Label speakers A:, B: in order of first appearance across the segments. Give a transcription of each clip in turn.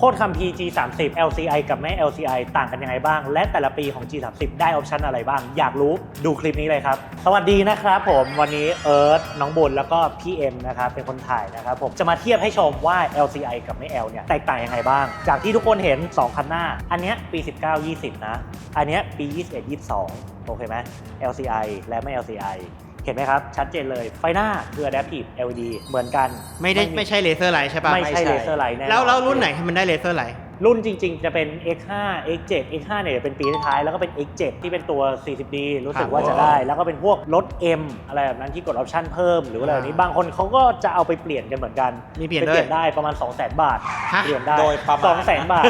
A: โคตรคัมภี G30 LCI กับไม่ LCI ต่างกันยังไงบ้าง และแต่ละปีของ G30 ได้ออปชันอะไรบ้าง อยากรู้ดูคลิปนี้เลยครับ สวัสดีนะครับผมวันนี้เอิร์ธน้องบุญแล้วก็พี่เอ็มนะครับเป็นคนถ่ายนะครับผมจะมาเทียบให้ชมว่า LCI กับไม่ L เนี่ยแตกต่างยังไงบ้าง จากที่ทุกคนเห็น 2 คันหน้า อันเนี้ยปี 19 20 นะ อันเนี้ยปี 21 22 โอเคไหม LCI และไม่ LCI เห็นไหมครับ ชัดเจนเลย ไฟหน้าคือ Adaptive LED เหมือนกัน
B: ไม่ได้ไม่ใช่เลเซอร์ไลท์ใช่ปะ
A: ไม่ใช่เลเซอร์ไลท์แน่นอน
B: แล้วแล้วรุ่นไหนที่มันได้เลเซอร์ไลท์
A: รุ่นจริงๆ จะเป็น X5 X7 X5 เนี่ยเป็นปีท้ายๆแล้วก็เป็น X7 ที่เป็นตัว 40D รู้สึกว่าจะได้ แล้วก็เป็นพวกรถ M อะไรแบบนั้นที่กดออปชั่นเพิ่มหรืออะไรแบบนี้ บางคนเขาก็จะเอาไปเปลี่ยนกันเหมือนกัน
B: มีเปลี่ยน
A: ไป
B: ด้
A: เป
B: วย
A: ลี่ยนได้ประมาณ 200,000 บาท
B: ฮะ
A: เปลี่ยนได้
C: โดยประมาณ
A: 200,000 บาท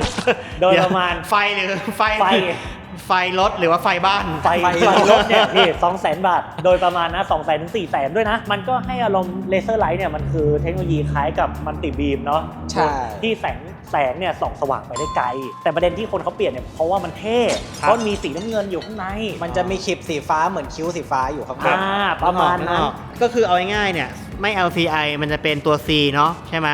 A: โดยประมาณ
B: ไฟหรือไฟ
A: ไฟ
B: ไฟรถหรือว่าไฟบ้าน
A: ไฟ
C: ไฟ
A: ไฟรถเนี่ยพี่สองแสนบาท โดยประมาณนะสองแสนถึงสี่แสนด้วยนะ มันก็ให้อารมณ์เลเซอร์ไลท์เนี่ยมันคือเทคโนโลยีคล้ายกับมันติบีมเนาะ
C: ใช่
A: ที่แสงแสงเนี่ยส่องสว่างไปได้ไกล แต่ประเด็นที่คนเขาเปลี่ยนเนี่ยเพราะว่ามันเท่
B: ครับ
A: เพราะมีสีน้ำเงินอยู่ข้างใน
C: มันจะมีคลิปสีฟ้าเหมือนคิ้วสีฟ้าอยู่ข้างบน
A: อ่าประมาณ
B: นึก
A: นั้
B: อนอกก็คือเอาง่ายๆเนี่ยไม่ LCI มันจะเป็นตัว C เนาะใช่ไหม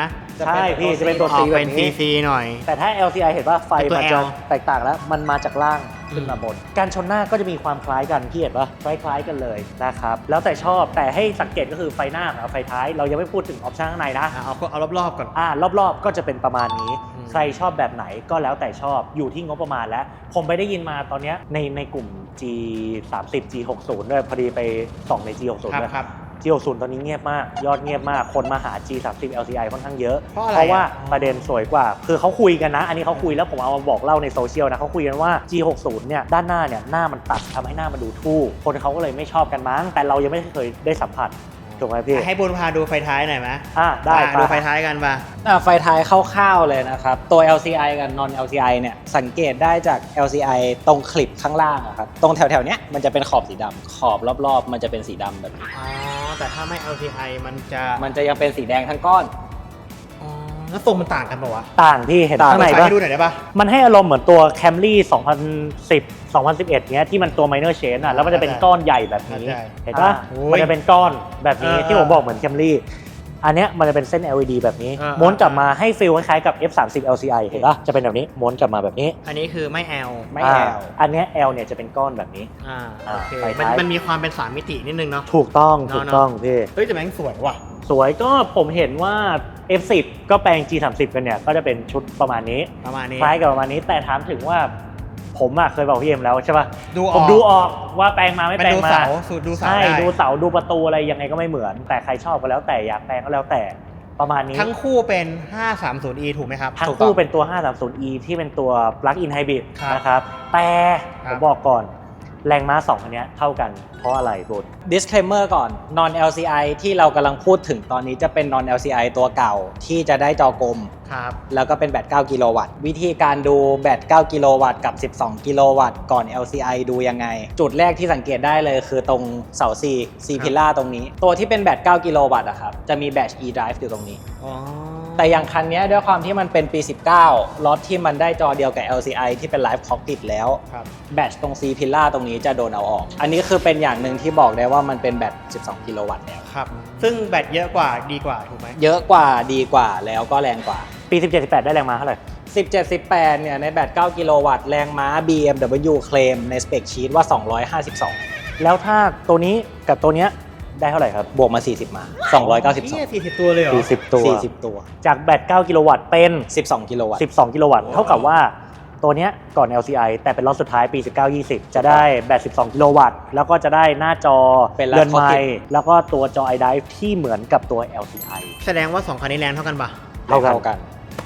A: ใช่พี่จะเป็นตัว
B: อ
A: C
B: อก
A: แบ
B: เป็น
A: บนี้
B: CC หน่อย
A: แต่ถ้า LCI เห็นว่าไฟ
B: เป็นตัว
A: มันจะ
B: L
A: แตกต่างแล้ว มันมาจากล่างขึ้นมาบน การชนหน้าก็จะมีความคล้ายกันพี่เห็นปะคล้ายๆกันเลยนะครับ แล้วแต่ชอบแต่ให้สังเกตก็คือไฟหน้ากับไฟท้าย เรายังไม่พูดถึงออปชั่นข้างในนะ
B: อะเอาเอารอบๆก่อน
A: อ่ารอบๆ ก็จะเป็นประมาณนี้
B: อืม
A: ใครชอบแบบไหนก็แล้วแต่ชอบ อยู่ที่งบประมาณแล้ว ผมไปได้ยินมาตอนเนี้ยในในกลุ่ม G 3 0 G 6 0ด้วยพอดีไปส่องใน G 6 0
B: ครับ
A: ด้วย
B: ครับ
A: G 6 0ตอนนี้เงียบมาก ยอดเงียบมาก คนมาหา G 3 0 LCI ค่อนข้างเยอะ
B: เพราะอะไรอะ
A: ว่าประเด็นสวยกว่า คือเขาคุยกันนะ อันนี้เขาคุยแล้วผมเอามาบอกเล่าในโซเชียลนะเขาคุยกันว่า G 6 0 เนี่ยด้านหน้าเนี่ยหน้ามันตัดทำให้หน้ามันดูทู่ คนเขาก็เลยไม่ชอบกันมั้ง แต่เรายังไม่เคยได้สัมผัส ถูกไหมพี่
B: ให้บุญพาดูไฟท้ายหน่อยไหม
A: อะได้
B: อะดูไฟ
A: ปะ
B: ท้ายกันป่ะ
C: อะไฟท้ายคร่าวๆเลยนะครับ ตัว LCI กับ non LCI เนี่ย สังเกตได้จาก LCI ตรงคลิปข้างล่างอะครับ ตรงแถวๆเนี้ยมันจะเป็นขอบสีดำขอบรอบๆ มันจะเป็นสีดำแบบนี้
B: อ๋อ แต่ถ้าไม่ LCI มันจะ
C: มันจะยังเป็นสีแดงทั้งก้อน
B: อ๋อ แล้วทรงมันต่างกันปะวะ
A: ต่างที่เห็น
C: ต่าง
A: ข้างใน
B: ไฟ
A: ปะ
B: ให้ดูหน่อยได้ปะ
A: มันให้อารมณ์เหมือนตัว Camry 2010 2011เนี้ยที่มันตัว minor change อะแล้วมันจะเป็นก้อนใหญ่แบบนี้
B: เข้าใจ
A: เห็นปะ
B: อ่าโอ้ย
A: มันจะเป็นก้อนแบบนี้
B: เออ
A: ที่ผมบอกเหมือน Camry อันเนี้ยมันจะเป็นเส้น LED แบบนี้
B: อ่า
A: ม้วนกลับมาให้ฟีลคล้ายๆกับ F30 LCI เห็นปะจะเป็นแบบนี้ ม้วนกลับมาแบบนี้
B: อันนี้คือไม่ L
C: ไม่
A: อ่า
C: L
A: อันเนี้ย L เนี่ยจะเป็นก้อนแบบนี้
B: อ่า
A: อ่า
B: โอเค
A: ไฟ
B: มัน
A: ท้าย
B: มันมีความเป็นสามมิตินิดนึงเนาะ
A: ถูกต้อง
B: เนอะ
A: ถูกต้องพี่
B: เฮ้ยแต่แม่งสวยว่ะ
A: สวยก็ผมเห็นว่า F10 ก็แปลง G30 กันเนี่ยก็จะเป็นชุดประมาณนี้
B: ประมาณนี้
A: คล้ายกับประมาณนี้ แต่ถามถึงว่าผมอะเคยบอกพี่เอ็มแล้วใช่ปะ
B: ดูอ
A: ผ
B: อ
A: ม
B: ก
A: ดูออกว่าแปลงมาไม่
B: มัน
A: แปลง
B: ดู
A: มา
B: เสาสูดูเสา
A: ใช่
B: ได้
A: ดูเสาดูประตูอะไรยังไงก็ไม่เหมือน แต่ใครชอบก็แล้วแต่อยากแปลงก็แล้วแต่ประมาณนี้
B: ทั้งคู่เป็น 530e ถูกไหมครับ
A: ทั้ง
C: ถูกต้
A: คู่
C: อง
A: เป็นตัว 530e ที่เป็นตัว plug-in hybrid
B: ครับ
A: นะครับ แต่
B: ครั
A: ผ
B: บ
A: มบอกก่อน แรงม้าสองอันเนี้ยเท่ากันเพราะอะไรบุญ
C: disclaimer ก่อน non LCI ที่เรากำลังพูดถึงตอนนี้จะเป็น non LCI ตัวเก่าที่จะได้จอกลม
B: ครับ
C: แล้วก็เป็นแบต 9 กิโลวัตต์ วิธีการดูแบต 9 กิโลวัตต์กับ 12 กิโลวัตต์ก่อน LCI ดูยังไง จุดแรกที่สังเกตได้เลยคือตรงเสา C C
B: ครับ
C: พิล่าตรงนี้ ตัวที่เป็นแบต 9 กิโลวัตต์อะครับ จะมีแบต E drive อยู่ตรงนี้
B: อ๋อ
C: แต่อย่างคันเนี้ยด้วยความที่มันเป็นปี 19 ล็อตที่มันได้จอเดียวกับ LCI ที่เป็น Live Cockpit แล้ว
B: ครับ
C: แบตตรง C พิล่าตรงนี้จะโดนเอาออก อันนี้คือเป็นอย่างหนึ่งที่บอกได้ว่ามันเป็นแบต 12 กิโลวัตต์แล้ว
B: ครับ ซึ่งแบตเยอะกว่าดีกว่าถูกไหม
C: เยอะกว่าดีกว่าแล้วก็แรงกว่า
A: ปี 17 18 ได้แรงม้าเท่าไหร่
C: 17 18 เนี่ยในแบต 9 กิโลวัตต์แรงม้า BMW เคลมในสเปคชีตว่า 252
A: แล้วถ้าตัวนี้กับตัวเนี้ย ได้เท่าไหร่ครับ
C: บวกมา 40 มา
B: เนี่ยสี่สิบตัวเลยเหรอ
A: 40 ตัว
C: 292 40 ตัว
A: จากแบต 9 กิโลวัตต์เป็น
C: 12 กิโลวัตต์
A: 12 กิโลวัตต์ เท่ากับว่าตัวเนี้ยก่อน LCI แต่เป็นรอบสุดท้ายปี 19-20 จะได้แบต 12 กิโลวัตต์ แล้วก็จะได้หน้าจอ
C: เป็น
A: เรือน
C: Live
A: ไม้
C: Cockpit
A: แล้วก็ตัวจอ iDrive ที่เหมือนกับตัว LCI
B: แสดงว่า 2 คันนี้แรงเท่ากันปะ
A: เท่ากัน
C: กัน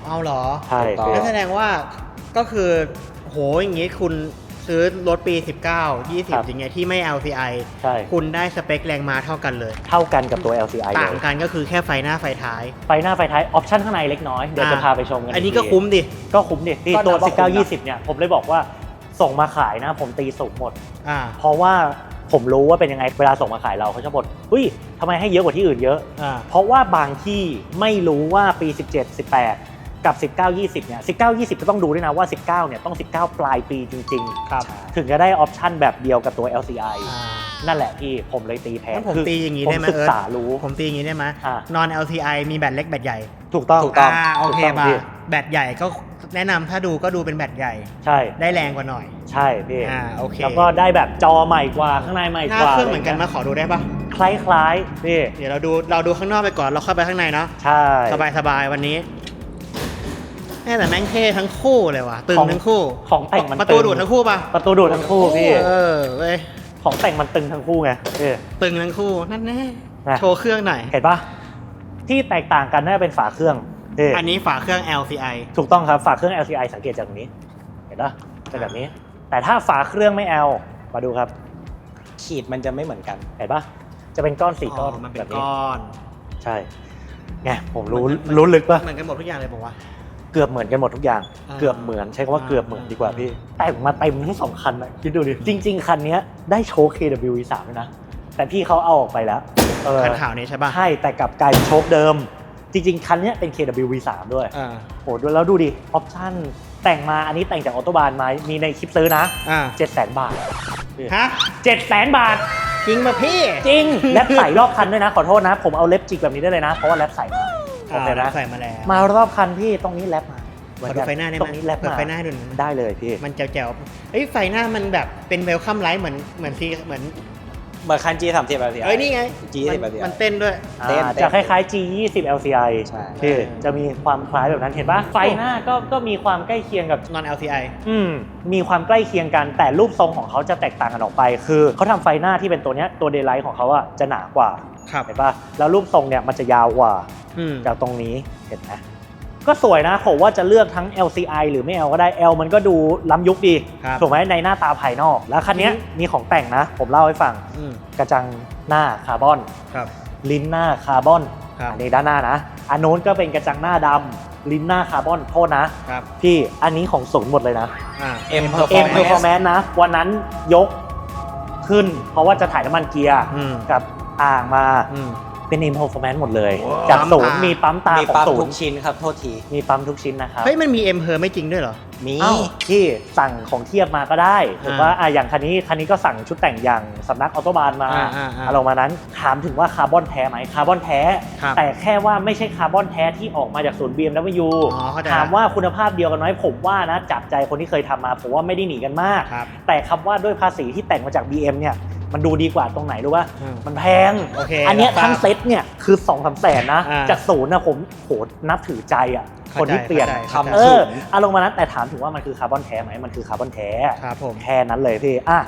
B: เอาเหรอ
A: ใช่
C: ถูกต้อง
B: นั่นแสดงว่าก็คือ โหอย่างงี้คุณ ซื้อรถปี 19
A: ครับ
B: 20 อย่างเงี้ยที่ไม่ LCI
A: ใช่
B: คุณได้สเปคแรงม้าเท่ากันเลย
A: เท่ากันกับตัว LCI เล
B: ต่าง
A: ย
B: กันก็คือแค่ไฟหน้าไฟท้าย
A: ไฟหน้าไฟท้าย ออปชั่นข้างในเล็กน้อย เดี๋ยวจะ
B: อ่า
A: พาไปชมกัน
B: อันนี้
A: ก
B: ก็
A: ที
B: คุ้มดิ
A: ก็คุ้มดิที่
C: ก็
A: ตัว
C: นับว่าคุ้มนะ
A: 19 20 เนี่ย ผมเลยบอกว่าส่งมาขายนะ ผมตีสูงหมด
B: อ่า
A: เพราะว่าผมรู้ว่าเป็นยังไงเวลาส่งมาขายเราเขาจะบ่นอุ้ยทำไมให้เยอะกว่าที่อื่นเยอะ
B: อ่า
A: เพราะว่าบางที่ไม่รู้ว่าปี 17 18 กับ 19 20 เนี่ย 19 20 ก็ต้องดูด้วยนะว่า 19 เนี่ยต้อง 19 ปลายปีจริง
B: ครับ
A: ๆ ถึงจะได้ออปชั่นแบบเดียวกับตัว LCI
B: อ่า
A: นั่นแหละพี่ผมเลยตีแพง
B: งั้นผม
A: คือ
B: ตีอย่างนี้
A: ผม
B: ได้ไหม
A: ศึก
B: เอิร์ธ
A: ษารู้
B: ผมตีอย่างนี้ได้ไหม
A: อ่า
B: non LCI มีแบตเล็กแบตใหญ่
A: ถูกต้อง
C: ถูกต้อง
B: อ่าโอเค
A: ถูกต้อง
B: ป่ะ
A: พี่
B: แบตใหญ่ก็แนะนำถ้าดูก็ดูเป็นแบตใหญ่
A: ใช่
B: ได้แรงกว่าหน่อย
A: ใช่พี่
B: อ่าโอเค
A: แล้วก็ได้แบบจอใหม่กว่าข้างในใหม่
B: หน้าก
A: ว่า
B: เครื่องเหมือนกันมาขอดูได้ปะ
A: คล้ายๆพี่
B: เดี๋ยวเราดูเราดูข้างนอกไปก่อนเราเข้าไปข้างในเนาะ
A: ใช่
B: สบายสบายๆวันนี้ แม่แต่แม่งเท่ทั้งคู่เลยว่ะตึง
A: ของ
B: ทั้งคู่
A: ของแต่งมัน
B: ประตู
A: ตึง
B: ดูดทั้งคู่ปะ
A: ประตูดูดทั้งคู่พี่
B: เออเว้ย
A: ของแต่งมันตึงทั้งคู่ไงพี่
B: ตึงทั้งคู่นั่นแน่
A: นะ
B: โชว์เครื่องหน่อย
A: เห็นปะที่แตกต่างกันน่าจะเป็นฝาเครื่องพี่
B: อันนี้ฝาเครื่อง LCI
A: ถูกต้องครับฝาเครื่อง LCI สังเกตจากตรงนี้ เห็นปะเป็นแบบนี้ แต่ถ้าฝาเครื่องไม่ L มาดูครับ
C: ขีดมันจะไม่เหมือนกัน
A: เห็นปะจะเป็นก้อนสี่ก้อน
B: มันเป็
A: แบ
B: น
A: บนี้
B: ก้อน
A: ใช่ไงผมรู้
B: มันมัน
A: รู้ลึกปะ
B: เหมือนกันหมดทุกอย่างเลยบอกว่า
A: เกือบเหมือนกันหมดทุกอย่าง
B: อ่า
A: เกือบเหมือนใช้คำว่า
B: อ่า
A: เกือบเหมือนดีกว่าพี่ แต่งมาเต็มทั้งสองคันนะคิดดูดิ จริง ๆ คันเนี้ยได้โชว์ KW V3 ด้วยนะ แต่พี่เขาเอาออกไปแล้วเออ
B: คันขาวนี้ใช่ป่ะ
A: ใช่ แต่กลับกลายเป็นโชคเดิม จริง ๆ คันเนี้ยเป็น KW V3 ด้วย
B: อ่า
A: โหดูแล้วดูดิ ออปชั่น แต่งมาอันนี้แต่งจากออโตบานมา มีในคลิปซื้อนะ
B: อ่า
A: 700,000บาท
B: ฮะ
A: 700,000 บาท
B: จริงป่ะพี่
A: จริงแลบใส่รอบคันด้วยนะ ขอโทษนะ ผมเอาเล็บจิกแบบนี้ได้เลยนะ เพราะว่าแลบใส่มา โอเค
B: อ่า
A: นะ
B: ใส่มาแล้ว
A: มารอบคันพี่ตรงนี้แลบมา
B: ขอดูไฟหน้าได้ไหม
A: ตรงนี้แลบ
B: เปิด
A: มา
B: ไฟหน้าให้ดูหน่อย
A: ได้เลยพี่
B: มันแจ๋วๆเอ้ยไฟหน้ามันแบบเป็นเวลคัมไลท์เหมือนเหมือนซีเหมือน
C: เหมือนคัน G30 แบบนี้
B: เอ้ยนี่ไง
C: G20
B: มัน
C: แบบนี้
B: มันเต้นด้วย
C: เต้น
A: อ่า
C: เต้น
A: จะคล้ายๆ G20 LCI
C: ใช่
A: ที่จะมีความคล้ายแบบนั้นเห็นปะไฟหน้าก็ก็มีความใกล้เคียงกับ
B: non LCI
A: อืมมีความใกล้เคียงกันแต่รูปทรงของเขาจะแตกต่างกันออกไป คือเขาทำไฟหน้าที่เป็นตัวเนี้ยตัวเดย์ไลท์ของเขาอะจะหนากว่า
B: ครับ
A: เห็นปะแล้วรูปทรงเนี่ยมันจะยาวกว่า
B: อืม
A: จากตรงนี้เห็นไหมก็สวยนะผมว่าจะเลือกทั้ง LCI หรือไม่ L ก็ได้ L มันก็ดูล้ำยุคดี
B: ครับ
A: ถูกไหมในหน้าตาภายนอก แล้วคันเนี้ยมีของแต่งนะ ผมเล่าให้ฟัง
B: อืม
A: กระจังหน้าคาร์บอน
B: ครับ
A: ลิ้นหน้าคาร์บอน
B: ครับ
A: อันนี้ด้านหน้านะอันโน้นก็เป็นกระจังหน้าดำลิ้นหน้าคาร์บอนโทษนะ
B: ครับ
A: พี่อันนี้ของศูนย์หมดเลยนะ
B: อ่า
C: M
A: เอ็ม
C: Performance
A: เพอร์ฟอร์แมนซ์นะวันนั้นยกขึ้น เพราะว่าจะถ่ายน้ำมันเกียร์
B: อืม
A: กับ อ่างมา
B: อืม
A: เป็น M Performance หมดเลย
B: ว้าว
A: จากศูนย์
B: ปั๊มตามี
A: มีปั๊มตา
C: มี
A: ของ
C: ปั๊ม
A: ศู
C: ทุ
A: น
C: ก
A: ย์
C: ชิ้นครับ โทษที
A: มีปั๊มทุกชิ้นนะครับ
B: เฮ้ยมันมี M เพอไม่จริงด้วยเหรอ
C: มี
A: เอ้าที่สั่งของเทียบมาก็ได้ถูกว่าอะอย่างคันนี้คันนี้ก็สั่งชุดแต่งอย่างสำนักออโตบานมา
B: อ่าอ่าอ่า
A: อารมณ์มานั้นถามถึงว่าคาร์บอนแท้ไหมคาร์บอนแท้
B: ครับ
A: แต่แค่ว่าไม่ใช่คาร์บอนแท้ที่ออกมาจากศูนย์ BMW
B: อ๋อเข้าใจ
A: ถามว่าคุณภาพเดียวกันไหมผมว่านะจับใจคนที่เคยทำมาผมว่าไม่ได้หนีกันมาก
B: ครับ
A: แต่คำว่าด้วยภาษีที่แต่งมาจาก BM เนี่ย มันดูดีกว่าตรงไหนรู้ป่ะ
B: อืม
A: มันแพง
B: โอเค
A: อันเนี้ย
B: รับทราบ
A: ทั้งเซ็ตเนี่ยคือ2องสามแสนนะ
B: อ่า
A: จากศูนย์นะผมโหนับถือใจอะ
B: เข้า
A: คน
B: ใจ
A: ที่เปลี่ยน
B: เข้าใจ
A: เอ
B: เข้า
A: อ
B: ใจ
A: อารมณ์มานั้นแต่ถามถึงว่ามันคือคาร์บอนแท้ไหมมันคือคาร์บอนแท้
B: ครับผม
A: แค่นั้นเลยพี่อะ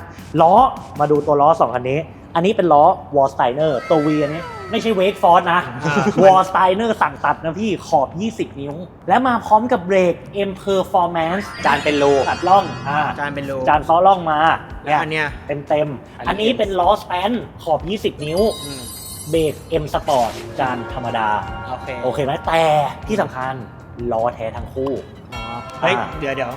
A: ล้อมาดูตัวล้อสองคันนี้ อันนี้เป็นล้อวอลสไตเนอร์ตัววีอันนี้ไม่ใช่เวกฟอร์นะ
B: อ่า
A: วอลสไตเนอร์สั่งตัดนะพี่ขอบ 20 นิ้ว และมาพร้อมกับเบรก M Performance
C: จานเป็นรู
A: ตัดล่องอ่า
B: จานเป็นโล
A: จานซ้อล่องมา
B: แล้วอันเนี้ย
A: เต็มเต็มๆอันนี้เป็นล้อสแปนขอบ 20 นิ้ว
B: อืม
A: เบรก M Sport จานธรรมดา
B: โอเค
A: โอเคไหมแต่ที่สำคัญ ล้อแท้ทั้งคู่
B: อ๋อเฮ้ย
A: อ่า
B: เดี๋ยวเดี๋ยว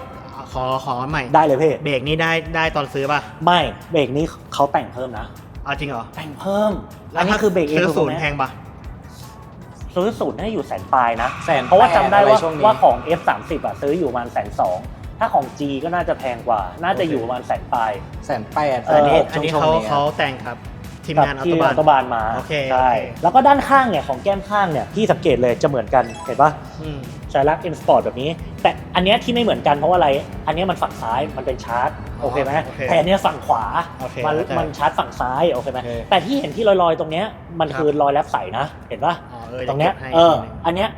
B: ขอขอใหม่
A: ได้เลยพี่
B: เบรกนี้ได้ได้ตอนซื้อป่ะ
A: ไม่เบรกนี้เขาแต่งเพิ่มนะ
B: เอาจริงเหรอ
A: แต่งเพิ่มอันนี้คือเบรก M
B: ซื้อศูนย์
A: Performance
B: แพงป่ะ
A: ซื้อศูนย์ให้อยู่แสนปลายนะ
C: แสน
A: เพราะว่าจำได้
C: แป
A: ว่า
C: อะรช่วงนี้
A: ว่าของ F30 อะซื้ออยู่ประมาณแสนสองถ้าของ G ก็น่าจะแพงกว่า น่าจะอยู่ประมาณแสนปลาย
C: แสนแปด
A: เอ
C: แส
A: อ
C: น
B: อัน
C: ห
B: นี้
C: ก
B: อันนี้
C: ช่วง
B: เขา
C: ๆนี้
B: เขาแต่งครับ ทีม
A: กับ
B: งานอัต
A: ที่
B: บา
A: อั
B: น
A: ตบานมา
B: โอเค
A: ใช่
B: โอเค
A: แล้วก็ด้านข้างเนี่ยของแก้มข้างเนี่ยที่สังเกตเลยจะเหมือนกันเห็นปะ
B: อืม
A: สัญลักษณ์ M Sport แบบนี้ แต่อันเนี้ยที่ไม่เหมือนกันเพราะว่าอะไร อันเนี้ยมันฝั่งซ้ายมันเป็นชาร์จโอเคไหม
B: โอเค
A: แต่อันเนี้ยฝั่งขวา
B: โอเค
A: มัน
B: เข้าใจ
A: มันชาร์จฝั่งซ้ายโอเคไหม
B: โอเค
A: แต่ที่เห็นที่ลอยๆตรงเนี้ยมัน
B: ครับ
A: คือรอยแลบใสนะ เห็นปะ
B: อ๋อเออ
A: ตรงเนี้ย
B: ดี๋วก็บให้
A: เออ
B: ทีหนึ่ง
A: อันเนี้ย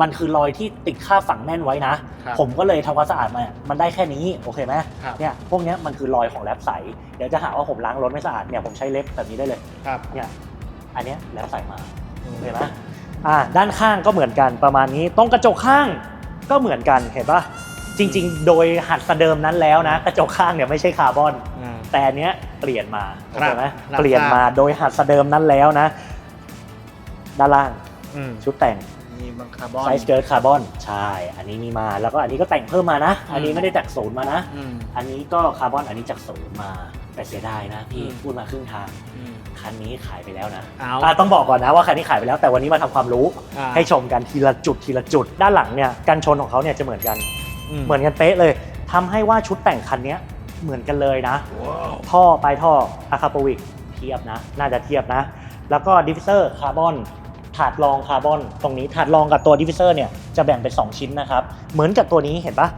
A: มันคือรอยที่ติดค่าบฝั่งแน่นไว้นะ
B: ครับ
A: ผมก็เลยทำความสะอาดมามันได้แค่นี้โอเคไหม
B: ครับ
A: เนี่ยพวกเนี้ยมันคือรอยของแลบใสเดี๋ยวจะหาว่าผมล้างรถไม่สะอาดเนี่ยผมใช้เล็บแบบนี้ได้เลย
B: ครับ
A: เนี่ยอันเนี้ยแลบใสมา
B: อืม
A: เห็นไหมอ่า ด้านข้างก็เหมือนกันประมาณนี้ ตรงกระจกข้างก็เหมือนกัน เห็นปะจริง ๆ โดยหัดสเดิมนั้นแล้วนะ กระจกข้างเนี่ยไม่ใช่คาร์บอน
B: อ่า
A: แต่อันเนี้ยเปลี่ยนมาโอ
B: ครับ
A: เคไหม
B: รับ
A: เปลี่ยนมาโดยหัดสเดิมนั้นแล้วนะ ด้านล่าง
B: อืม
A: ชุดแต่ง
B: มีบังคาร์บอน
A: ไซส์เกิร์ตคาร์บอนใช่อันนี้มีมาแล้วก็อันนี้ก็แต่งเพิ่มมานะ อันนี้ไม่ได้จากศูนย์มานะ
B: อืม
A: อันนี้ก็คาร์บอนอันนี้จากศูนย์มาแต่เสียดายนะพี่
B: อืม
A: พูดมาครึ่งทาง
B: อืม
A: คันนี้ขายไปแล้วนะ
B: เอา
A: อะต้องบอกก่อนนะว่าคันนี้ขายไปแล้วแต่วันนี้มาทำความรู้
B: อ่า
A: ให้ชมกันทีละจุดทีละจุด ด้านหลังเนี่ยกันชนของเขาเนี่ยจะเหมือนกัน
B: อืม
A: เหมือนกันเป๊ะเลยทำให้ว่าชุดแต่งคันเนี้ยเหมือนกันเลยนะท่อปลายท่ออะคาโปวิกเทียบนะ น่าจะเทียบนะ แล้วก็ดิฟเซอร์คาร์บอน ถาดรองคาร์บอนตรงนี้ถาดรองกับตัวดิฟฟิเซอร์เนี่ยจะแบ่งเป็น 2 ชิ้นนะครับ เหมือนกับตัวนี้เห็นปะ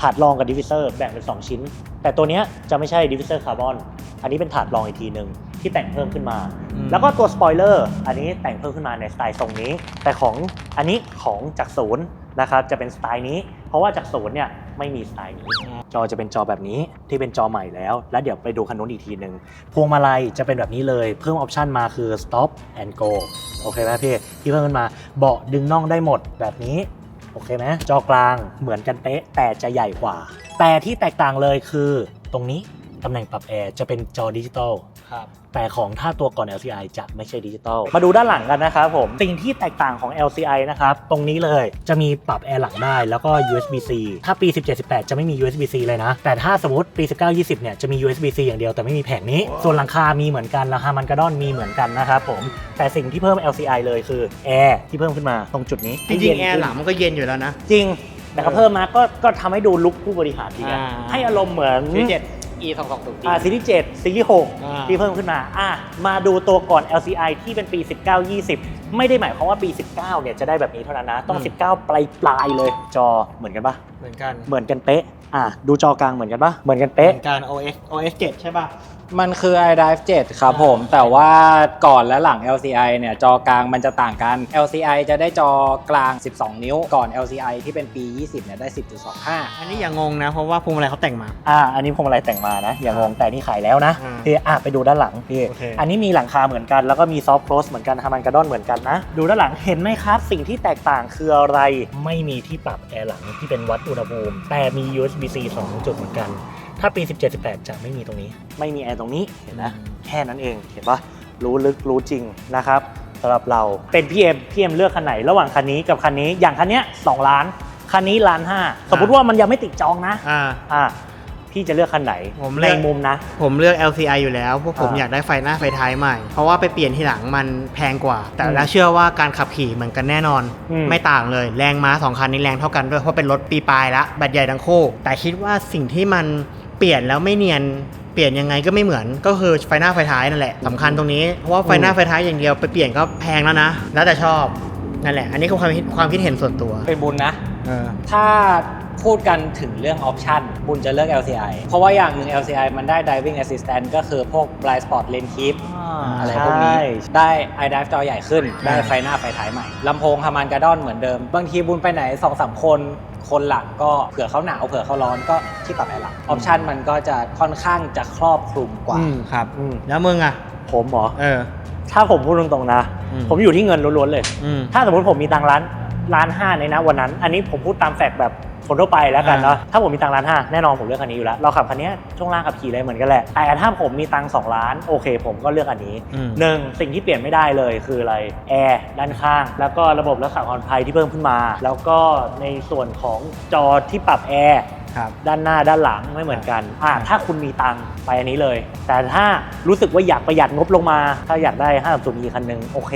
A: ถาดรองกับดิฟฟิเซอร์แบ่งเป็น 2 ชิ้น แต่ตัวเนี้ยจะไม่ใช่ดิฟฟิเซอร์คาร์บอนอันนี้เป็นถาดรองอีกทีหนึ่งที่แต่งเพิ่มขึ้นมา
B: อืม
A: แล้วก็ตัวสปอยเลอร์อันนี้แต่งเพิ่มขึ้นมาในสไตล์ทรงนี้ แต่ของอันนี้ของจากศูนย์นะครับจะเป็นสไตล์นี้เพ ราะว่าจากศูนย์เนี่ยไม่มีสไตล์นี้ จอจะเป็นจอแบบนี้ที่เป็นจอใหม่แล้ว แล้วเดี๋ยวไปดูคันนู้นอีกทีหนึ่งพวงมาลัยจะเป็นแบบนี้เลย เพิ่มออปชันมาคือ stop and go โอเคไหมพี่ที่เพิ่มขึ้นมาเบาะดึงน่องได้หมดแบบนี้โอเคไหมจอกลางเหมือนกันเป๊ะแต่จะใหญ่กว่า แต่ที่แตกต่างเลยคือตรงนี้ ตำแหน่งปรับแอร์จะเป็นจอดิจิตอล
C: ครับ
A: แต่ของถ้าตัวก่อน LCI จะไม่ใช่ดิจิตอลมาดูด้านหลังกันนะครับผมสิ่งที่แตกต่างของ LCI นะครับตรงนี้เลยจะมีปรับแอร์หลังได้แล้วก็ USB-C ถ้าปี 17-18 จะไม่มี USB-C เลยนะ แต่ถ้าสมมติปี 19-20 เนี่ยจะมี USB-C อย่างเดียวแต่ไม่มีแผงนี้ ส่วนหลังคา มีเหมือนกันราคามันกระดอนมีเหมือนกันนะครับผมแต่สิ่งที่เพิ่ม LCI เลยคือแอร์ที่เพิ่มขึ้นมาตรงจุดนี้
B: จริงๆแอร์หลังมันก็เย็นอยู่แล้วนะ
A: จริงแต่ก็เพิ่มมาก็ก็ทำให้ดูลุคผู้บริหารดีอะ
B: อ่า
A: ให้อารมณ์เหมือน
B: ซีรีส์เจ็ด
C: E 2 2 0
A: อ่าซีรีส์7ซีรีส์
B: อ่า
A: 6ที่เพิ่มขึ้นมาอะมาดูตัวก่อน LCI ที่เป็นปี 19 20 ไม่ได้หมายความว่าปี 19 เนี่ยจะได้แบบนี้เท่านั้นนะ ต้อง 19 ปลายปลายๆเลย จอเหมือนกันปะ
B: เหมือนกัน
A: เหมือนกันเป๊ะอะดูจอกลางเหมือนกันปะเหมือนกัน
B: เห
A: เป๊ะ
B: มือนกัน OS OS 7 ใช่ป่ะ
C: มันคือ iDrive 7 ครับผม แต่ว่าก่อนและหลัง LCI เนี่ย จอกลางมันจะต่างกัน LCI จะได้จอกลาง 12 นิ้ว ก่อน LCI ที่เป็นปี 20 เนี่ย ได้ 10.25
B: อันนี้อย่างงงนะ เพราะว่าพวงมาลัยเขาแต่งมา
A: อ่า อันนี้พวงมาลัยแต่งมานะ อย่างงงแต่นี่ขายแล้วนะ
B: อ่า
A: พี่อะไปดูด้านหลังพี่
B: โอเค
A: อันนี้มีหลังคาเหมือนกัน แล้วก็มีซอฟต์โคลสเหมือนกันฮามันกระดอนเหมือนกันนะ ดูด้านหลังเห็นไหมครับ สิ่งที่แตกต่างคืออะไร ไม่มีที่ปรับแอร์หลังที่เป็นวัดอุณหภูมิ แต่มี USB-C 2 จุดเหมือนกัน ถ้าปี 17-18 จะไม่มีตรงนี้ ไม่มีแอร์ตรงนี้เห็นนะแค่นั้นเองเห็นปะรู้ลึกรู้จริงนะครับสำหรับเราเป็นพี่เอ็มพี่เอ็มเลือกคันไหน ระหว่างคันนี้กับคันนี้อย่างคันเนี้ย2ล้าน คันนี้ล้านห้าสมมติว่ามันยังไม่ติดจองนะ
B: อ่า
A: อ่าพี่จะเลือกคันไหน
B: ผมเลื
A: ใน
B: อก
A: มุมนะ
B: ผมเลือก LCI อยู่แล้วเพราะผม
A: อ่า
B: อยากได้ไฟหน้าไฟท้ายใหม่ เพราะว่าไปเปลี่ยนทีหลังมันแพงกว่า แต่
A: อืม
B: แล้วเชื่อว่าการขับขี่เหมือนกันแน่นอน
A: อืม
B: ไม่ต่างเลย แรงม้าสองคันนี้แรงเท่ากันด้วยเพราะเป็นรถปีปลายละแบตใหญ่ทั้งคู่ แต่คิดว่าสิ่งที่มัน เปลี่ยนแล้วไม่เนียนเปลี่ยนยังไงก็ไม่เหมือนก็คือไฟหน้าไฟท้ายนั่นแหละสำคัญตรงนี้เพราะว่าไฟหน้าไฟท้ายอย่างเดียวไปเปลี่ยนก็แพงแล้วนะ แล้วแต่ชอบนั่นแหละ อันนี้คือความคิดความคิดเห็นส่วนตัว
C: เป็นบุญนะ
B: เออ
C: ถ้าพูดกันถึงเรื่องออปชันบุญจะเลือก LCI เพราะว่าอย่างหนึ่ง LCI มันได้ driving assistant ก็คือพวก blind spot lane keep อะไรพวกนี้
A: ใช่
C: ได้ iDrive จอใหญ่ขึ้น ได้
B: อ่า
C: ไฟหน้าไฟท้ายใหม่ลำโพงฮามานการ์ดอนเหมือนเดิม บางทีบุญไปไหน2อสคน คนหลังก็เผื่อเขาหนาวเผื่อเขาร้อนก็ที่ปรับแอร์หลังออปชันมันก็จะค่อนข้างจะครอบคลุมกว่า
B: อืมครับ
A: อืม
B: แล้วมึงอะ
A: ผมเหรอ
B: เออ
A: ถ้าผมพูดตรงๆนะ
B: อืม
A: ผมอยู่ที่เงินล้วนๆเลย
B: อืม
A: ถ้าสมมติผมมีตังค์ล้านล้านห้าในนะวันนั้น อันนี้ผมพูดตามแฟกต์แบบ คนทั่วไปแล้วกันเนาะถ้าผมมีตังค์ล้านห้าแน่นอนผมเลือกคันนี้อยู่แล้ว เราขับคันนี้ช่วงล่างขับขี่อะไรเหมือนกันแหละแต่ถ้าผมมีตังค์สองล้านโอเค ผมก็เลือกอันนี้
B: อืม
A: หนึ่งสิ่งที่เปลี่ยนไม่ได้เลยคืออะไรแอร์ด้านข้าง แล้วก็ระบบรักษาความปลอดภัยที่เพิ่มขึ้นมา แล้วก็ในส่วนของจอที่ปรับแอร์
B: ครับ
A: ด้านหน้าด้านหลังไม่เหมือนกันอ่าถ้าคุณมีตังค์ไปอันนี้เลย แต่ถ้ารู้สึกว่าอยากประหยัดงบลงมา ถ้าอยากได้5 0 e คันหนึ่งโอเค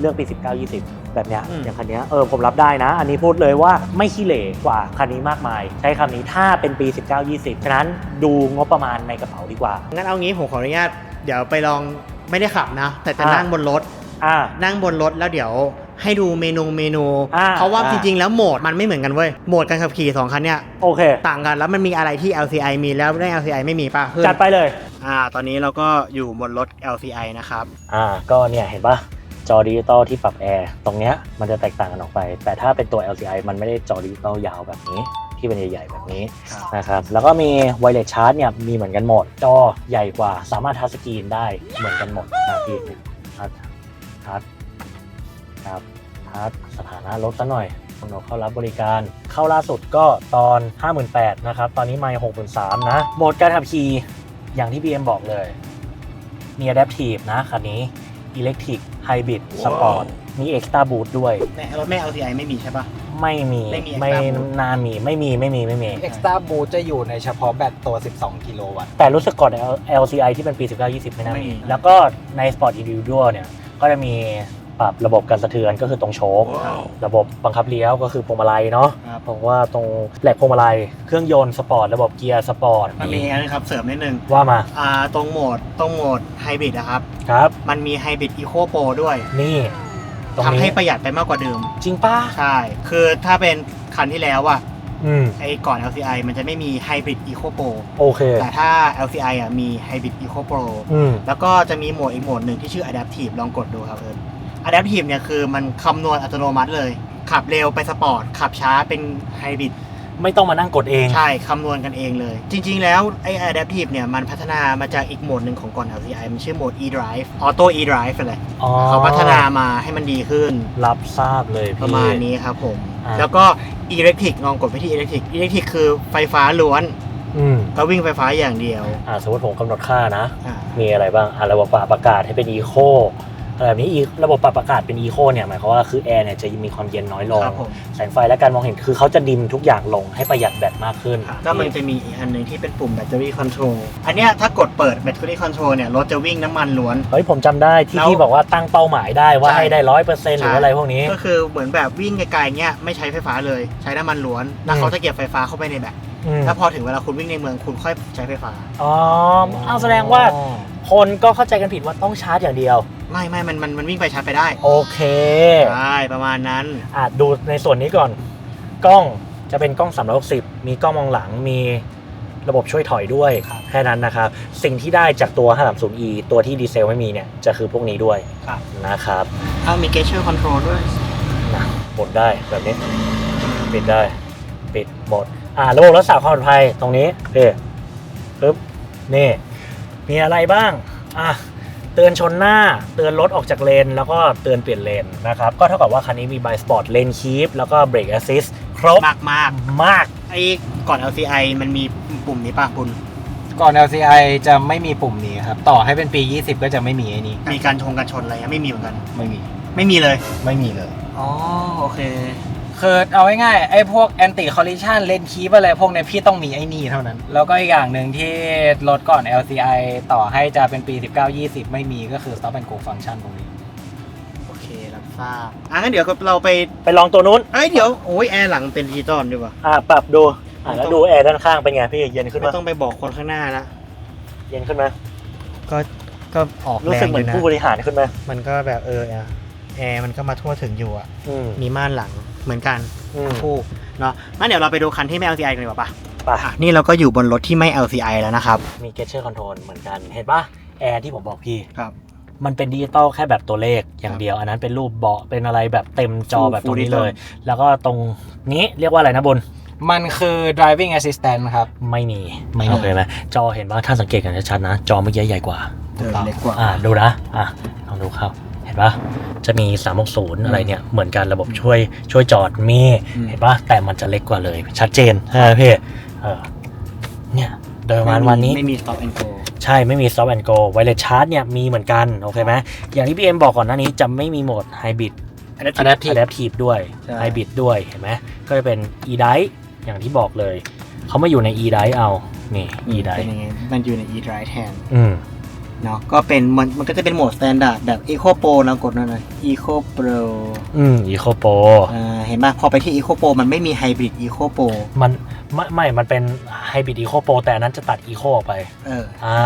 A: เลือกปี 19 20 แบบเนี้ย
B: อืม
A: อย่างคันเนี้ยเออผมรับได้นะ อันนี้พูดเลยว่าไม่ขี้เหร่กว่าคันนี้มากมาย ใช้คำนี้ถ้าเป็นปี 19 20 ฉะนั้นดูงบประมาณในกระเป๋าดีกว่า
B: งั้นเอางี้ผมขออนุญาตเดี๋ยวไปลองไม่ได้ขับนะ แต่จะ
A: อ่านั่
B: นั่งบนรถ
A: อ่า
B: นั่งบนรถแล้วเดี๋ยวให้ดูเมนูเมนู
A: อ่า
B: เพราะว่า
A: อ่า
B: จริงๆ แล้วโหมดมันไม่เหมือนกันเว้ย โหมดการขับขี่สองคันเนี่ย
A: โอเค
B: ต่างกันแล้วมันมีอะไรที่ LCI มีแล้วใน LCI ไม่มีป่ะเพิ่ม
A: จัดไปเลย
B: อ่า ตอนนี้เราก็อยู่บนรถ LCI นะครับ
A: อ่าก็เนี่ยเห็นปะ จอดิจิตอลที่ปรับแอร์ตรงเนี้ยมันจะแตกต่างกันออกไป แต่ถ้าเป็นตัว LCI มันไม่ได้จอดิจิตอลยาวแบบนี้ที่เป็นใหญ่ๆแบบนี้
B: ครับ
A: นะครับแล้วก็มีไวเลสชาร์จเนี่ยมีเหมือนกันหมด จอใหญ่กว่าสามารถทัชสกรีนได้เหมือนกันหมดนะพี่ทัชทัชครับทัชสถานะลดซะหน่อยคุณเข้ารับบริการ เข้าล่าสุดก็ตอน 58,000นะครับ ตอนนี้ไม่63,000นะโหมดการขับขี่อย่างที่ BM บอกเลย มี Adaptive นะคันนี้ Electric Hybrid Sport มี Extra Boost ด้วย
B: ในรถไม่ LCI ไม่มีใช่ป่ะ
A: ไม่มี
B: ไม่มี
A: ไม่
B: Extra Boost
A: น่ามีไม่มีไม่มีไม่มี
C: Extra Boost จะอยู่ในเฉพาะแบตตัว 12 กิโลวัตต์
A: แต่รู้สึกก่อน LCI ที่เป็นปี 19-20 ไม่น่า
B: ไม่
A: มี
B: มี
A: แล้วก็ใน Sport Individual เนี่ย ก็จะมี ปรับระบบการสะเทือนก็คือตรงโชค ระบบบังคับเลี้ยวก็คือพวงมาลัยเนาะ
B: ครับ
A: ผมว่าตรงแหลกพวงมาลัย เครื่องยนต์สปอร์ตระบบเกียร์สปอร์ต
B: มันมีอันนึงครับเสริมนิดนึง
A: ว่ามา
B: อ่าตรงโหมดตรงโหมดไฮบริดนะครับ
A: ครับ
B: มันมีไฮบริดอีโคโปรด้วย
A: นี่ตรง
B: ทำ
A: นี้
B: ให้ประหยัดไปมากกว่าเดิม
A: จริงป้า
B: ใช่ คือถ้าเป็นคันที่แล้วอะ
A: อืม
B: ไอ้ก่อน LCI มันจะไม่มี Hybrid Eco Pro
A: โอเค
B: แต่ถ้า LCI อะมี Hybrid Eco Pro
A: อืม
B: แล้วก็จะมีโหมดอีกโหมดหนึ่งที่ชื่อ Adaptive ลองกดดูครับเอิญ Adaptive เนี่ยคือมันคำนวณอัตโนมัติเลย ขับเร็วไปสปอร์ต ขับช้าเป็น Hybrid
A: ไม่ต้องมานั่งกดเอง
B: ใช่ คำนวณกันเองเลย จริง ๆ แล้วไอ้ Adaptive เนี่ยมันพัฒนามาจากอีกโหมดหนึ่งของก่อน LCI มันชื่อโหมด eDrive Auto eDrive อะไร
A: อ๋อ
B: เขาพัฒนามาให้มันดีขึ้น
A: รับทราบเลยพี่
B: ประมาณนี้ครับผม
A: อ่า
B: แล้วก็ Electric ลองกดไปที่ Electric Electric คือไฟฟ้าล้วน
A: อืม
B: ก็วิ่งไฟฟ้าอย่างเดียว
A: อ่าสมมติผมกำหนดค่านะ
B: อ่า
A: มีอะไรบ้างอ่าระบบปรับอากาศให้เป็นอีโค อะไรแบบนี้อีระบบปรับอากาศเป็นอีโคเนี่ยหมายความว่าคือแอร์เนี่ยจะมีความเย็นน้อยลง
B: ครับผม
A: แสงไฟและการมองเห็นคือเขาจะดิมทุกอย่างลงให้ประหยัดแบตมากขึ้น
B: ก็มันจะมีอีกอันหนึ่งที่เป็นปุ่มแบตเตอรี่คอนโทรลอันเนี้ยถ้ากดเปิดแบตเตอรี่คอนโทรลเนี่ยรถจะวิ่งน้ำมันล้วน
A: เฮ้ยผมจำได้ที่
B: แล้ว
A: พี่บอกว่าตั้งเป้าหมายได้ว่า
B: ใช่
A: ให้ได้ร้อยเปอร์เซ็นต์หรืออะไรพวกนี้
B: ก็คือเหมือนแบบวิ่งไกลๆเงี้ยไม่ใช้ไฟฟ้าเลยใช้น้ำมันล้วน แล้ว
A: อืม
B: เขาจะเก็บไฟฟ้าเข้าไปในแบต
A: อืม
B: แล้วพอถึงเวลาคุณวิ่งในเมืองคุณค่อยใช้ไฟฟ้า
A: อ๋อเอาแสดงว่าคนก็เข้าใจกันผิดว่าต้องชาร์จอย่างเดียว
B: ไม่ไม่มันมันมันวิ่งไปชาร์จไปได้
A: โอเค
B: ใช่ประมาณนั้น
A: อะดูในส่วนนี้ก่อน กล้องจะเป็นกล้อง 360 มีกล้องมองหลังมีระบบช่วยถอยด้วย
B: ครับ
A: แค่นั้นนะครับ สิ่งที่ได้จากตัว 530e ตัวที่ดีเซลไม่มีเนี่ย จะคือพวกนี้ด้วย
B: ครับ
A: นะครับ
B: อ้าวมีเก s เชอร์คอนโทรลด้วย
A: นะหมดได้แบบนี้ ปิดได้ ปิดหมด อ่า ระบบรักษาความปลอดภัยตรงนี้เอ๊ปึ๊บนี่ มีอะไรบ้าง อะ เตือนชนหน้า เตือนรถออกจากเลน แล้วก็เตือนเปลี่ยนเลนนะครับ ก็เท่ากับว่าคันนี้มี by sport lane keep แล้วก็ brake assist ครบ
B: มากมาก
A: มาก
B: ๆไอ้ก่อน LCI มันมีปุ่มนี้ป่ะคุณ
C: ก่อน LCI จะไม่มีปุ่มนี้ครับ ต่อให้เป็นปี 20 ก็จะไม่มีไอ้นี้
B: มีการชงการชนอะไรยังไม่มีเหมือนกัน
C: ไม่มี
B: ไม่มีเลย
C: ไม่มีเลย
B: อ๋อ โอเค
C: คือเอาง่ายๆไอ้พวก anti collision lane keep อะไรพวกเนี้ยพี่ต้องมีไอ้นี่เท่านั้น แล้วก็อีกอย่างหนึ่งที่รถก่อน LCI ต่อให้จะเป็นปี 19-20 ไม่มีก็คือ stop and go function ตรงนี้
B: โอเครับทราบอะงั้นเดี๋ยวเราไป
A: ไปลองตัวนู้น
B: เอ้ยเดี๋ยวโอ้ยแอร์หลังเป็นดิจิตอลดีกว่า
A: อะปรับดู อะแล้วดูแอร์ด้านข้างเป็นไงพี่เย็นขึ้นไหม
B: ไม่ต้องไปบอกคนข้างหน้าละ
A: เย็นขึ้นไหม
B: ก็ก็ออก
A: รู้
B: แร
A: สึก
B: ง
A: เหมื
B: เล
A: อน
B: ยนะ
A: ผู้บริหารขึ้นไหม
B: มันก็แบบเอออะแอร์มันก็มาทั่วถึงอยู่อะ
A: อืม
B: มีม่านหลัง เหมือนกัน
A: อืม
B: คู่เนาะงั้นเดี๋ยวเราไปดูคันที่ไม่ LCI กันดีกว่าปะ
A: ไป
B: อะนี่เราก็อยู่บนรถที่ไม่ LCI แล้วนะครับ
A: มี gesture control เหมือนกัน เห็นปะแอร์ที่ผมบอกพี่
B: ครับ
A: มันเป็นดิจิตอลแค่แบบตัวเลขอย่างเดียว อันนั้นเป็นรูปเบาะเป็นอะไรแบบเต็มจอ
B: Full
A: แบบตรงนี้
B: full
A: เลย แล้วก็ตรงนี้เรียกว่าอะไรนะบน
C: มันคือ driving assistant ครับ
A: ไม่มี
C: ไม่มี
A: โอเคไหมจอเห็นว่าถ้าสังเกตกันชัดๆนะ จอเมื่อกี้ใหญ่กว่า
B: เออเล็กกว่า
A: อ่าดูนะ อะลองดูครับเห็นปะจะมี 360 อะไรเนี่ย เหมือนกันระบบช่วยช่วยจอดมี
B: อืม
A: เห็นปะแต่มันจะเล็กกว่าเลย ชัดเจนใช่ไหมพี่เออเนี่ยโดยประมาณวันนี้
B: ไม่มี stop and go
A: ใช่ไม่มี stop and go wireless charge เนี่ยมีเหมือนกัน โอเคไหมอย่างที่พี่เอ็มบอกก่อนหน้านี้จะไม่มีโหมด hybrid
B: Adaptive
A: adaptive ด้วย
B: ใช่
A: hybrid ด้วยเห็นไหมก็จะเป็น e drive อย่างที่บอกเลย เขามาอยู่ใน e drive เอานี่ e
B: เป็
A: drive
B: นยังไงมันอยู่ใน e-drive แทน
A: อืม
B: เนาะก็เป็นมันมันก็จะเป็นโหมด standard แบบ eco pro นะกดหน่อย eco pro
A: อืม eco pro
B: อ่าเห็นป่ะพอไปที่ eco pro มันไม่มี hybrid eco pro
A: มันไม่ไม่ มันเป็น hybrid eco pro แต่อันนั้นจะตัด eco ออกไป
B: เออ
A: อ่า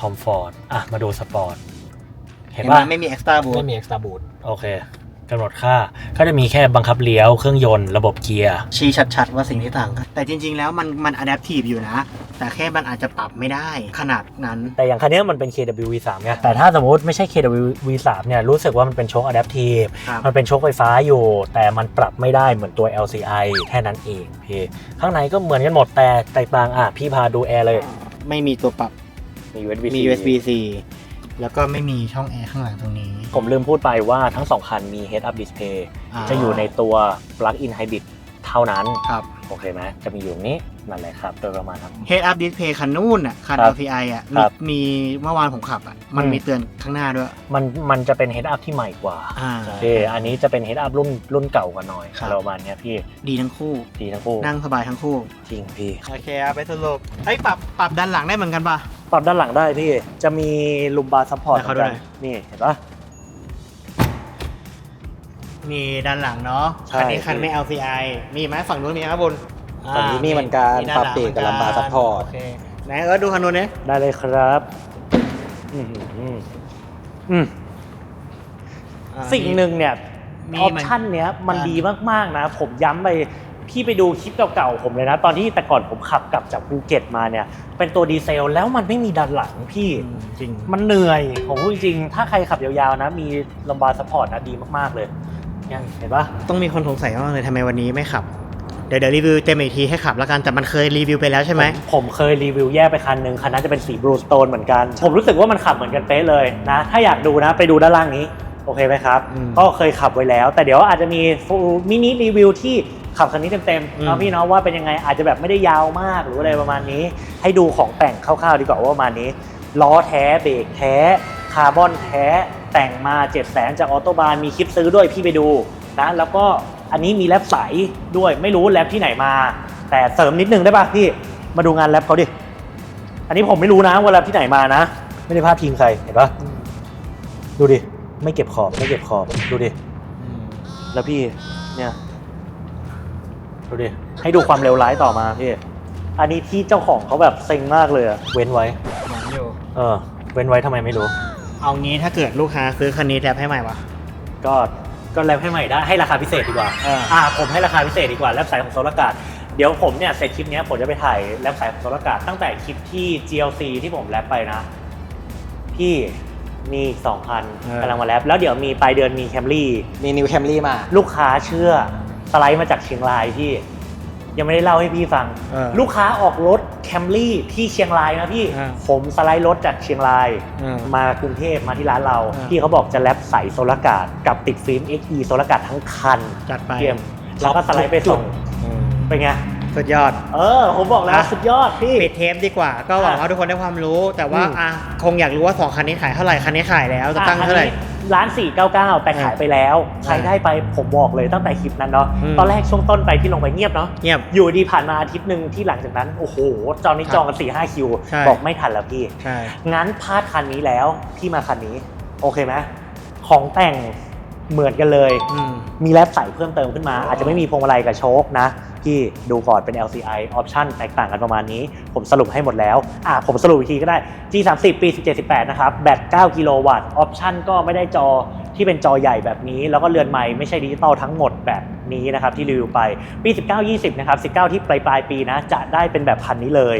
A: comfort อะ มาดู sport เห็
B: เห็
A: น
B: นไหม
A: ป่ะ
B: ไม่มี extra boost
C: ไม่มี extra boot
A: โอเค กำหนดค่าก็จะมีแค่บังคับเลี้ยวเครื่องยนต์ระบบเกียร์
B: ชี้ชัดๆ ว่าสิ่งที่ต่างกันแต่จริง ๆ แล้วมันมัน adaptive อยู่นะ แต่แค่มันอาจจะปรับไม่ได้ขนาดนั้น
A: แต่อย่างคันนี้มันเป็น KW V3 ไงแต่ถ้าสมมติไม่ใช่ KW V3 เนี่ยรู้สึกว่ามันเป็นโชค Adaptive
B: ครับ
A: มันเป็นโชคไฟฟ้าอยู่ แต่มันปรับไม่ได้เหมือนตัว LCI แค่นั้นเองพี่ข้างในก็เหมือนกันหมดแต่แตกต่างอะพี่พาดูแอร์เลย
B: ไม่มีตัวปรับ
A: มี USB
B: มี USB C แล้วก็ไม่มีช่องแอร์ข้างหลังตรงนี้
A: ผมลืมพูดไปว่าทั้งสองคันมี Head Up Display
B: อ่า
A: จะอยู่ในตัว Plug-in Hybrid เท่านั้น
B: ครับ
A: โอเคไหมจะมีอยู่ตรงนี้นั่นแหละครับ โดยประมาณครับ
B: Head Up Display คันนู่นอะ คัน
A: ครับ
B: LCI อะ
A: ครับ
B: มีเมื่อวานผมขับอะ มัน
A: อืม
B: มีเตือนข้างหน้าด้วย
A: มันมันจะเป็น Head Up ที่ใหม่กว่า
B: อ่า
A: โอเคอันนี้จะเป็น Head Up รุ่นรุ่นเก่ากว่าหน่อย
B: ครับ
A: อะไรประมาณเนี้ยพี่
B: ดีทั้งคู่
A: ดีทั้งคู่
B: นั่งสบายทั้งคู่
A: จริงพี่
B: โอเคเอาไปสรุปเฮ้ยปรับปรับด้านหลังได้เหมือนกันป่ะ
A: ปรับด้านหลังได้พี่ จะมีลุมบาร์ซัพพอร์ต
B: ไหนขอดูหน่อย
A: นี่เห็นปะ
B: มีด้านหลังเนาะ
A: ใช่
B: คันนี้คันไม่ LCI มีไหมฝั่งนู้นมีไหมครับบน
C: ฝั่งนี้มีเหมือนกัน
B: ด้าหลัง
C: ปรับเปลี่ยนกับลำบาก support
B: โอเคไหนเออดูคันนู้นเนี่ย
A: ได้เลยครับอืมอืมอืม สิ่งหนึ่งเนี่ย
B: มี
A: ออป
B: มัน
A: ชั่นเนี้ยมัน
B: อ่า
A: ดีมากๆนะ ผมย้ำไป พี่ไปดูคลิปเก่าๆผมเลยนะ ตอนที่แต่ก่อนผมขับกลับจากภูเก็ตมาเนี่ย เป็นตัวดีเซลแล้วมันไม่มีดันหลังพี่
B: จริง
A: มันเหนื่อยผมพูดจริงๆถ้าใครขับยาวๆนะ มีลมบาร์สปอร์ตนะดีมากๆเลยเนี่ยเห็นปะ
B: ต้องมีคนสงสัยมากเลยทำไมวันนี้ไม่ขับ เดี๋ยวเดี๋ยวรีวิวเต็มอีกทีให้ขับแล้วกันแต่มันเคยรีวิวไปแล้วใช่ไหม
A: ผมผมเคยรีวิวแยกไปคันหนึ่งคันนั้นจะเป็นสีบลูสโตนเหมือนกัน ผมรู้สึกว่ามันขับเหมือนกันเป๊ะเลยนะ ถ้าอยากดูนะไปดูด้านล่างนี้โอเคไหมครับ
B: อืม
A: ก็เคยขับไว้แล้ว แต่เดี๋ยวอาจจะมีมินิรีวิวที่ ขับคันนี้เต็ม
B: อื
A: ๆ
B: ม
A: เนาะพี่เนาะว่าเป็นยังไงอาจจะแบบไม่ได้ยาวมากหรืออะไรประมาณนี้ ให้ดูของแต่งคร่าวๆดีกว่าว่าประมาณนี้ล้อแท้เบรกแท้คาร์บอนแท้แต่งมา7 0 0 0 0จากออโตบานมีคลิปซื้อด้วยพี่ไปดูนะแล้วก็อันนี้มีแรปใสด้วยไม่รู้แรปที่ไหนมา แต่เสริมนิดนึงได้ป่ะพี่มาดูงานแรปเขาดิอันนี้ผมไม่รู้นะว่าแรปที่ไหนมานะ ไม่ได้พาดพิงใครเห็นปะดูดิไม่เก็บขอบไม่เก็บขอบดูดิแล้วพี่เนี่ย ดูดิ ให้ดูความเร็วร้ายต่อมาพี่ อันนี้ที่เจ้าของเขาแบบเซ็งมากเลยอะเว้นไว้
B: หวังอยู่
A: เออ เว้นไว้ทำไมไม่รู้
B: เอางี้ถ้าเกิดลูกค้าซื้อคันนี้แทบให้ใหม่วะ
A: ก็ก็แรปให้ใหม่ได้ให้ราคาพิเศษดีกว่า
B: อ่า
A: อ่าผมให้ราคาพิเศษดีกว่าแรปสายของโซลากาศเดี๋ยวผมเนี่ยเสร็จคลิปเนี้ยผมจะไปถ่ายแรปสายของโซลากาศตั้งแต่คลิปที่ GLC ที่ผมแรปไปนะ พี่มีอีกสองพัน
B: เออ
A: กำลังมาแรปแล้วเดี๋ยวมีปลายเดือนมีแคมรี่
C: มีนิวแคมรี่มา
A: ลูกค้าเชื่อ สไลด์มาจากเชียงรายพี่ ยังไม่ได้เล่าให้พี่ฟัง
B: เออ
A: ลูกค้าออกรถแคมรี่ที่เชียงรายนะพี่
B: อ่า
A: ผมสไลด์รถจากเชียงราย
B: อ่าม
A: มากรุงเทพมาที่ร้านเรา
B: อ่า
A: พี่เขาบอกจะแรปใสโซลากาศกับติดฟิล์ม XE โซลากาศทั้งคัน
B: จัดไป
A: เกมแล้วก็สไลด์ไปส่ง
B: อืม
A: เป็นไง
B: สุดยอด
A: เออ ผมบอกแล้ว
B: อะ
A: สุดยอดพี่
B: ปิดเทปดีกว่า ก็หวัง
A: อะ
B: ว่าทุกคนได้ความรู้ แต่ว่า
A: อืม
B: อะคงอยากรู้ว่าสองคันนี้ขายเท่าไหร่ คันนี้ขายแล้วจะตั้ง
A: อะ
B: เท่าไหร่
A: อันนี้ ร้าน499 แต่ขายไปแล้ว ใครได้ไปผมบอกเลยตั้งแต่คลิปนั้นเนาะ
B: อืม
A: ตอนแรกช่วงต้นไปที่ลงไปเงียบเนาะ
B: เงียบ
A: อยู่ดีผ่านมาอาทิตย์หนึ่งที่หลังจากนั้น โอ้โห จองนี้
B: ครับ
A: จองกัน4ี่ห้าคิว
B: ใช่
A: บอกไม่ทันแล้วพี่
B: ใช่
A: งั้นพลาดคันนี้แล้วพี่มาคันนี้ โอเคไหมของแต่งเหมือนกันเลย
B: อืม
A: มีแรปใส่เพิ่มเติมขึ้นมา อาจจะไม่มีพวงมาลัยกับโชคนะ พี่ดูก่อนเป็น LCI ออปชั่นแตกต่างกันประมาณนี้ ผมสรุปให้หมดแล้วอะผมสรุปอีกทีก็ได้ G30 ปี 17-18 นะครับ แบต 9 กิโลวัตต์ออปชั่นก็ไม่ได้จอที่เป็นจอใหญ่แบบนี้ แล้วก็เรือนไม้ไม่ใช่ดิจิตอลทั้งหมดแบบนี้นะครับที่รีวิวไปปี 19-20 นะครับ 19 ที่ปลายปลายปีนะจะได้เป็นแบบพันนี้เลย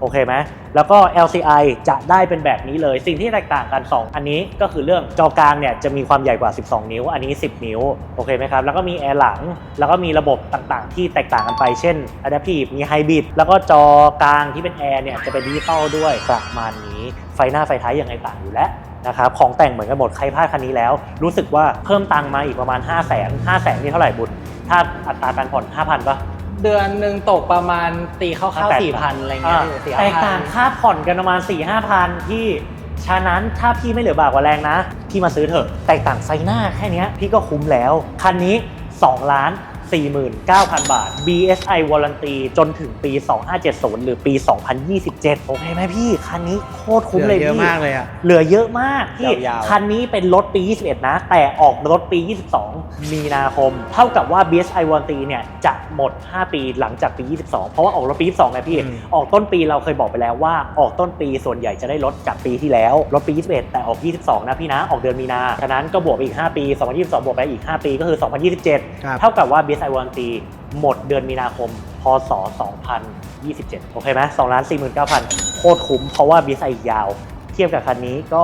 A: โอเคไหมแล้วก็ LCI จะได้เป็นแบบนี้เลย สิ่งที่แตกต่างกัน 2 อันนี้ก็คือเรื่องจอกลางเนี่ยจะมีความใหญ่กว่า 12 นิ้ว อันนี้ 10 นิ้ว โอเคไหมครับ แล้วก็มีแอร์หลัง แล้วก็มีระบบต่างๆ ที่แตกต่างกันไป เช่น Adaptive มี Hybrid แล้วก็จอกลางที่เป็นแอร์เนี่ยจะเป็นดิจิตอลด้วยประมาณนี้ ไฟหน้าไฟท้ายยังไงต่างอยู่แล้วนะครับ ของแต่งเหมือนกันหมด ใครพลาดคันนี้แล้ว รู้สึกว่าเพิ่มตังค์มาอีกประมาณ 5 0 0 0 0 0 5 0 0 0 0นี่เท่าไหร่บุญ ถ้าอัตราการผ่อน 5,000ปะ
C: เดือนหนึ่งตกประมาณตีเข้า
A: ห้า
C: ๆ
A: แปด
C: สี่พันอะไรเงี้ยสี่
A: แต
C: ห้ากพั
A: ต่านงค่าผ่อนกันประมาณ4ี่ห้าพันที่ฉะนั้นถ้าพี่ไม่เหลือบากกว่าแรงนะ พี่มาซื้อเถอะ แตกต่างไฟหน้าแค่เนี้ยพี่ก็คุ้มแล้ว คันนี้ 2 ล้าน 49,000 บาท BSI Warranty จนถึงปี 2570 หรือปี 2027 โอเคไหมพี่ คันนี้โคตรคุ้มเลย
B: เยอะ
A: พี่
B: มากเลยอะ
A: เหลือเยอะมากพี่
C: ยาวๆ
A: คันนี้เป็นรถปี 21 นะ แต่ออกรถปี 22 มีนาคม เท่ากับว่า BSI Warranty เนี่ยจะหมด 5 ปีหลังจากปี 22 เพราะว่าออกรถปี 22ไงพี่
B: อืม
A: ออกต้นปีเราเคยบอกไปแล้วว่า ออกต้นปีส่วนใหญ่จะได้ลดจากปีที่แล้วลดปี 21 แต่ออก 22 นะพี่นะ ออกเดือนมีนา ฉะนั้นก็บวกไปอีก 5 ปี 2022 บวกไปอีก 5 ปีก็คือ 2027
B: ครับ
A: เท่ากับว่า BSI Warranty หมดเดือนมีนาคม พศ 2027 โอเคไหม2ล้าน49,000โคตรคุ้ม เพราะว่า BSI อีกยาว เทียบกับคันนี้ก็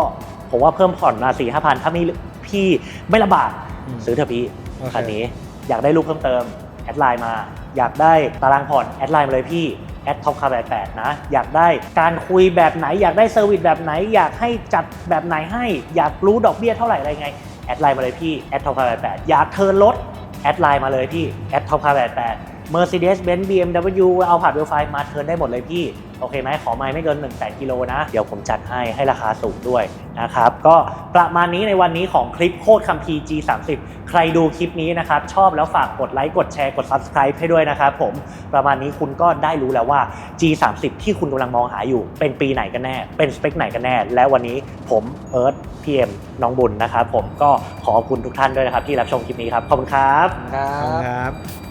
A: ผมว่าเพิ่มผ่อนมา4 5 0 0ถ้าไม่พี่ไม่ลำบาก
B: อืม
A: ซื้อเถอะพี่
B: โอเค
A: คันนี้อยากได้รูปเพิ่มเติมแอดไลน์มา อยากได้ตารางผ่อนแอดไลน์มาเลยพี่แอดท็อปคาร์แปดนะ อยากได้การคุยแบบไหน อยากได้เซอร์วิสแบบไหน อยากให้จัดแบบไหนให้ อยากรู้ดอกเบี้ยเท่าไหร่อะไรไง แอดไลน์มาเลยพี่แอดท็อปคาร์แปดอยากเทิร์นรถ แอดไลน์มาเลยที่แอดทอปคาแปดแปด Mercedes-Benz BMW เอาผ่านเวลไฟมาเทิร์นได้หมดเลยพี่ โอเคไหมขอไม่ไม่เกิน1 0 0 0 0กิโลนะ เดี๋ยวผมจัดให้ให้ราคาสูงด้วยนะครับ ก็ประมาณนี้ในวันนี้ของคลิปโคตรคัมภี G30 ใครดูคลิปนี้นะครับ ชอบแล้วฝากกดไลค์ กดแชร์ กด Subscribe ให้ด้วยนะครับผมประมาณนี้คุณก็ได้รู้แล้วว่า G30 ที่คุณกำลังมองหาอยู่เป็นปีไหนกันแน่ เป็นสเปคไหนกันแน่ และวันนี้ผมเอิร์ธพีเอ็มน้องบุญนะครับผมก็ขอบคุณทุกท่านด้วยนะครับที่รับชมคลิปนี้ครับขอบคุณครั
C: บ
B: ครับ